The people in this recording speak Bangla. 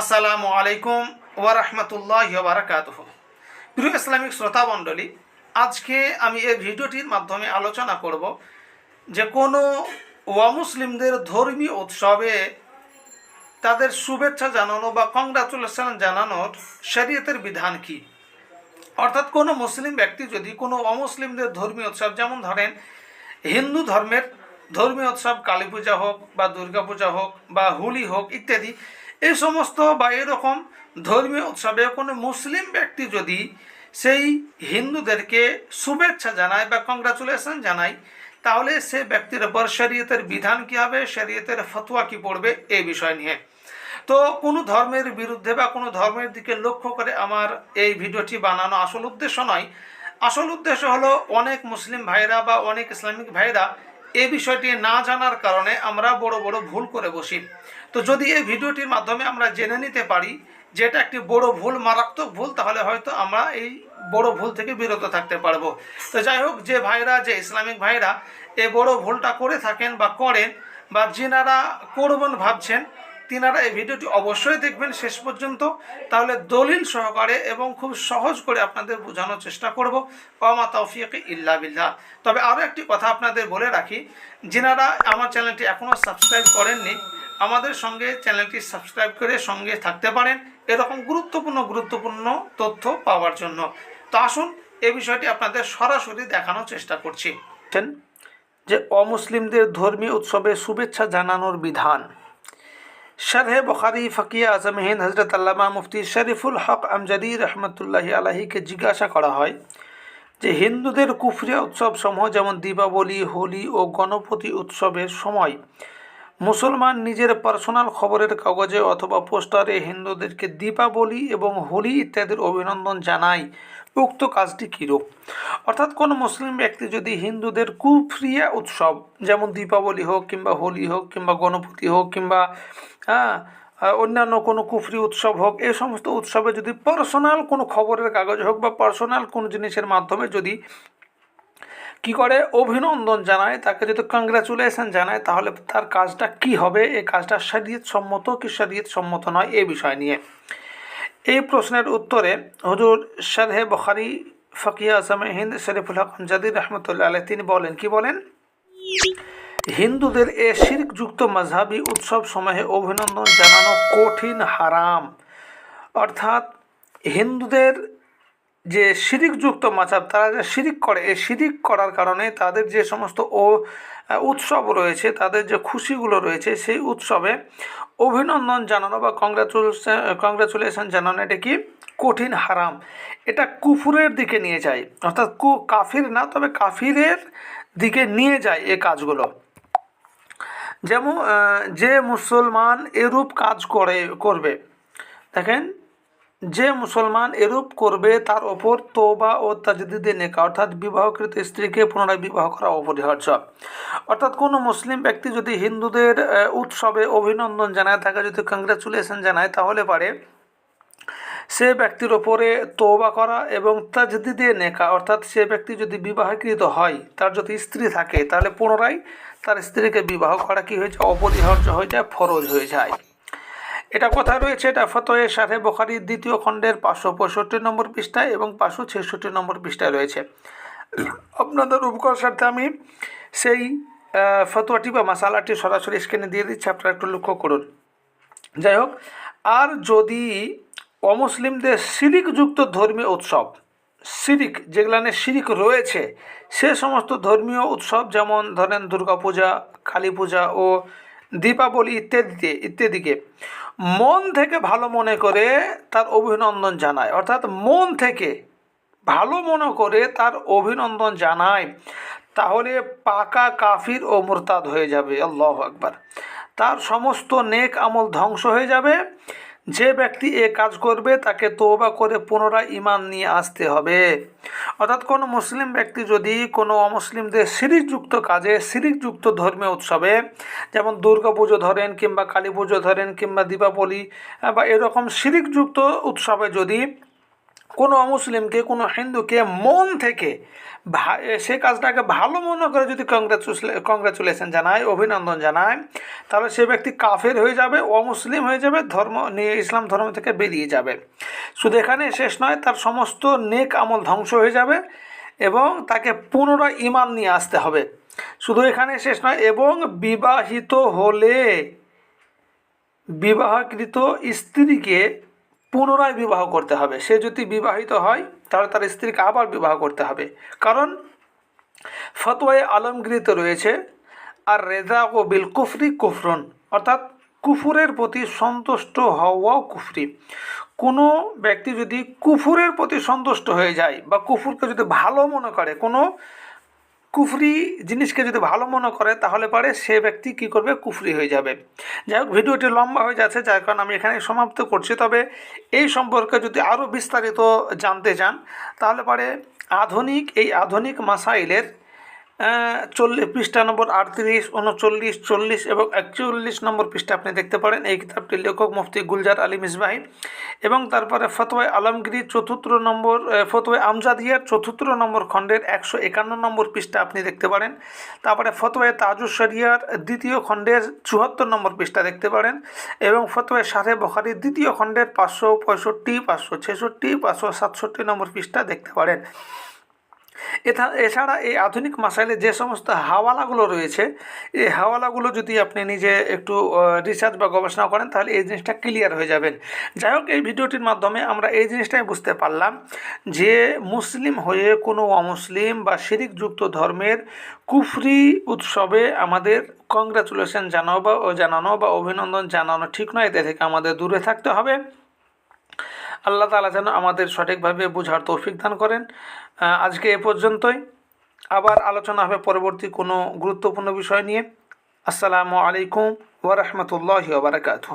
আসসালামু আলাইকুম ওয়ারহমতুল্লাহ বারাকাত প্রিয় ইসলামিক শ্রোতা মণ্ডলী, আজকে আমি এই ভিডিওটির মাধ্যমে আলোচনা করব যে কোনো অমুসলিমদের ধর্মীয় উৎসবে তাদের শুভেচ্ছা জানানো বা কংগ্রাচুলেশন জানানোর শরীয়তের বিধান কী? অর্থাৎ কোনো মুসলিম ব্যক্তি যদি কোনো অমুসলিমদের ধর্মীয় উৎসব, যেমন ধরেন হিন্দু ধর্মের ধর্মীয় উৎসব কালী পূজা হোক বা দুর্গা পূজা হোক বা হোলি হোক ইত্যাদি এই সমস্ত বা এরকম ধর্মীয় উৎসবে কোনো মুসলিম ব্যক্তি যদি সেই হিন্দুদেরকে শুভেচ্ছা জানায় বা কংগ্রাচুলেশন জানায়, তাহলে সে ব্যক্তির ওপর শরীয়তের বিধান কী হবে, শরীয়তের ফতোয়া কী পড়বে, এই বিষয় নিয়ে। তো কোনো ধর্মের বিরুদ্ধে বা কোনো ধর্মের দিকে লক্ষ্য করে আমার এই ভিডিওটি বানানো আসল উদ্দেশ্য নয়। আসল উদ্দেশ্য হলো অনেক মুসলিম ভাইরা বা অনেক ইসলামিক ভাইরা এই বিষয়টি না জানার কারণে আমরা বড় বড় ভুল করে বসি। তো যদি এই ভিডিওটির মাধ্যমে আমরা জেনে নিতে পারি যে এটা একটি বড় ভুল, মারাত্মক ভুল, তাহলে হয়তো আমরা এই বড় ভুল থেকে বিরত থাকতে পারব। তো যাই হোক, যে ভাইরা, যে ইসলামিক ভাইরা এই বড় ভুলটা করে থাকেন বা করেন বা যিনারা করবেন ভাবছেন, তিনারা এই ভিডিওটি অবশ্যই দেখবেন শেষ পর্যন্ত। তাহলে দলিল সহকারে এবং খুব সহজ করে আপনাদের বোঝানোর চেষ্টা করব। ওমা তৌফিক ইল্লা বিল্লাহ। তবে আরও একটি কথা আপনাদের বলে রাখি, যিনারা আমার চ্যানেলটি এখনও সাবস্ক্রাইব করেননি আমাদের সঙ্গে চ্যানেলটি সাবস্ক্রাইব করে সঙ্গে থাকতে পারেন এরকম গুরুত্বপূর্ণ গুরুত্বপূর্ণ তথ্য পাওয়ার জন্য। তো আসুন, এ বিষয়টি আপনাদের সরাসরি দেখানোর চেষ্টা করছি। যে অমুসলিমদের ধর্মীয় উৎসবে শুভেচ্ছা জানানোর বিধান। শারহে বখারি ফকিয়া আজম হিন্দ হজরত আল্লামা মুফতি শরীফুল হক আমজাদি রহমতুল্লাহ আলাহিকে জিজ্ঞাসা করা হয় যে হিন্দুদের কুফরিয়া উৎসবসমূহ, যেমন দীপাবলি, হোলি ও গণপতি উৎসবের সময় মুসলমান নিজের পার্সোনাল খবরের কাগজে অথবা পোস্টারে হিন্দুদেরকে দীপাবলি এবং হোলি ইত্যাদির অভিনন্দন জানায়। উক্ত কাজটি কীরূপ? অর্থাৎ কোনো মুসলিম ব্যক্তি যদি হিন্দুদের কুফরিয়া উৎসব, যেমন দীপাবলি হোক কিংবা হোলি হোক কিংবা গণপতি হোক কিংবা হ্যাঁ অন্যান্য কোনো কুফরি উৎসব হোক এই সমস্ত উৎসবে যদি পার্সোনাল কোনো খবরের কাগজ হোক বা পার্সোনাল কোনো জিনিসের মাধ্যমে যদি কি করে? অভিনন্দন জানায়, তাকে যদি কংগ্রাচুলেশন জানায়, তাহলে তার কাজটা কি হবে? এই কাজটা শরীয়ত সম্মত কি শরীয়ত সম্মত নয় এই বিষয় নিয়ে। এই প্রশ্নের উত্তরে হজুর শারহে বখারি ফকিয়া আসামে হিন্দ শরীফুল হক জাদির রহমতুল্লাহ আলহ তিনি বলেন, কি বলেন? হিন্দুদের এ শিরকযুক্ত মজহাবি উৎসব সময়ে অভিনন্দন জানানো কঠিন, হারাম। অর্থাৎ হিন্দুদের যে শিরিকযুক্ত মাঝাব তারা যে শিরিক করে, এই শিরিক করার কারণে তাদের যে সমস্ত ও উৎসব রয়েছে, তাদের যে খুশিগুলো রয়েছে, সেই উৎসবে অভিনন্দন জানানো বা কংগ্রাচুলেশন কংগ্রাচুলেশন জানানো, এটা কি? কঠিন হারাম। এটা কুফুরের দিকে নিয়ে যায়, অর্থাৎ কু, কাফির না, তবে কাফিরের দিকে নিয়ে যায় এ কাজগুলো। যেমন যে মুসলমান এরূপ কাজ করে, করবে। দেখেন যে মুসলমান এরূপ করবে, তার ওপর তোবা ও তাজদিদে নেকা, অর্থাৎ বিবাহকৃত স্ত্রীকে পুনরায় বিবাহ করা অপরিহার্য। অর্থাৎ কোনো মুসলিম ব্যক্তি যদি হিন্দুদের উৎসবে অভিনন্দন জানায়, তাকে যদি কংগ্রাচুলেশন জানায়, তাহলে পারে সে ব্যক্তির ওপরে তোবা করা এবং তাজদিদে নেকা, অর্থাৎ সে ব্যক্তি যদি বিবাহকৃত হয়, তার যদি স্ত্রী থাকে, তাহলে পুনরায় তার স্ত্রীকে বিবাহ করা কি হয়ে যায়? অপরিহার্য হয়ে যায়, ফরজ হয়ে যায়। এটা কথা রয়েছে? এটা ফতোয়ের সাথে বোখারির দ্বিতীয় খণ্ডের পাঁচশো পঁয়ষট্টি নম্বর পৃষ্ঠায় এবং পাঁচশো ছেষট্টি নম্বর পৃষ্ঠায় রয়েছে। আপনাদের উপকার স্বার্থে আমি সেই ফতোয়াটি বা মশালাটি সরাসরি স্ক্রিনে দিয়ে দিচ্ছি, আপনারা একটু লক্ষ্য করুন। যাই হোক, আর যদি অমুসলিমদের সিরিকযুক্ত ধর্মীয় উৎসব সিরিক যেগুলানে সিরিক রয়েছে, সে সমস্ত ধর্মীয় উৎসব যেমন ধরেন দুর্গাপূজা কালী পূজা ও দীপাবলি ইত্যাদিতে, ইত্যাদিকে। মন থেকে ভালো মনে করে তার অভিনন্দন জানায়। অর্থাৎ মন থেকে ভালো মনে করে তার অভিনন্দন জানায়, তাহলে পাকা কাফির ও মোরতাদ হয়ে যাবে। আল্লাহ আকবার। তার সমস্ত নেক আমল ধ্বংস হয়ে যাবে। যে ব্যক্তি এ কাজ করবে, তাকে তোবা করে পুনরায় ইমান নিয়ে আসতে হবে। অর্থাৎ কোনো মুসলিম ব্যক্তি যদি কোনো অমুসলিমদের সিরিকযুক্ত কাজে সিরিকযুক্ত ধর্মীয় উৎসবে, যেমন দুর্গা পুজো ধরেন কিংবা কালী পুজো ধরেন কিংবা দীপাবলি বা এরকম সিরিকযুক্ত উৎসবে যদি কোনো অমুসলিমকে কোনো হিন্দুকে মন থেকে সে কাজটাকে ভালো মনে করে যদি কংগ্রেচুলে কংগ্রেচুলেশন জানায়, অভিনন্দন জানায়, তাহলে সে ব্যক্তি কাফের হয়ে যাবে, অমুসলিম হয়ে যাবে, ধর্ম নিয়ে, ইসলাম ধর্ম থেকে বেরিয়ে যাবে। শুধু এখানে শেষ নয়, তার সমস্ত নেক আমল ধ্বংস হয়ে যাবে এবং তাকে পুনরায় ইমান নিয়ে আসতে হবে। শুধু এখানে শেষ নয়, এবং বিবাহিত হলে বিবাহকৃত স্ত্রীকে পুনরায় বিবাহ করতে হবে। সে যদি বিবাহিত হয়, তাহলে তার স্ত্রীকে আবার বিবাহ করতে হবে। কারণ ফতোয়ায় আলমগীরিতে রয়েছে, আর রেজা ও বিল কুফরি কুফরন। অর্থাৎ কুফুরের প্রতি সন্তুষ্ট হওয়াও কুফরি। কোনো ব্যক্তি যদি কুফুরের প্রতি সন্তুষ্ট হয়ে যায় বা কুফুরকে যদি ভালো মনে করে, কোনো কুফরি জিনিসকে যদি ভালো মনে করে, তাহলে পারে সে ব্যক্তি কি করবে? কুফরি হয়ে যাবে। যাই হোক, ভিডিওটি লম্বা হয়ে যাচ্ছে, যার কারণে আমি এখানে সমাপ্ত করছি। তবে এই সম্পর্কে যদি আরও বিস্তারিত জানতে চান, তাহলে পারে আধুনিক, এই আধুনিক মাসাইলের চল্লিশ পৃষ্ঠা নম্বর আটত্রিশ, উনচল্লিশ, চল্লিশ এবং একচল্লিশ নম্বর পৃষ্ঠা আপনি দেখতে পারেন। এই কিতাবটির লেখক মুফতি গুলজার আলী মিসবাহি এবং তারপরে ফতোয়ায় আলমগীর চতুর্থ নম্বর ফতোয়ায় আমজাদিয়ার চতুর্থ নম্বর খণ্ডের একশো একান্ন নম্বর পৃষ্ঠা আপনি দেখতে পারেন। তারপরে ফতোয়ায় তাজুস শরিয়ার দ্বিতীয় খণ্ডের চুয়াত্তর নম্বর পৃষ্ঠা দেখতে পারেন এবং ফতোয়ায় সাথে বখারির দ্বিতীয় খণ্ডের পাঁচশো পঁয়ষট্টি, পাঁচশো ছেষট্টি, পাঁচশো সাতষট্টি নম্বর পৃষ্ঠা দেখতে পারেন। এছাড়া এই আধুনিক মাসাইলে যে সমস্ত হাওয়ালাগুলো রয়েছে, এই হাওয়ালাগুলো যদি আপনি নিজে একটু রিসার্চ বা গবেষণা করেন, তাহলে এই জিনিসটা ক্লিয়ার হয়ে যাবেন। যাই হোক এই ভিডিওটির মাধ্যমে আমরা এই জিনিসটাই বুঝতে পারলাম যে মুসলিম হয়ে কোনো অমুসলিম বা শিরিকযুক্ত ধর্মের কুফরি উৎসবে আমাদের কংগ্রাচুলেশন জানানো বা জানানো বা অভিনন্দন জানানো ঠিক নয়। এতে থেকে আমাদের দূরে থাকতে হবে। আল্লাহ তালা যেন আমাদের সঠিকভাবে বোঝার তৌফিক দান করেন। আজকে এ পর্যন্তই। আবার আলোচনা হবে পরবর্তী কোনো গুরুত্বপূর্ণ বিষয় নিয়ে। আসসালামু আলাইকুম ওরহমতুল্লাহ বারকাতু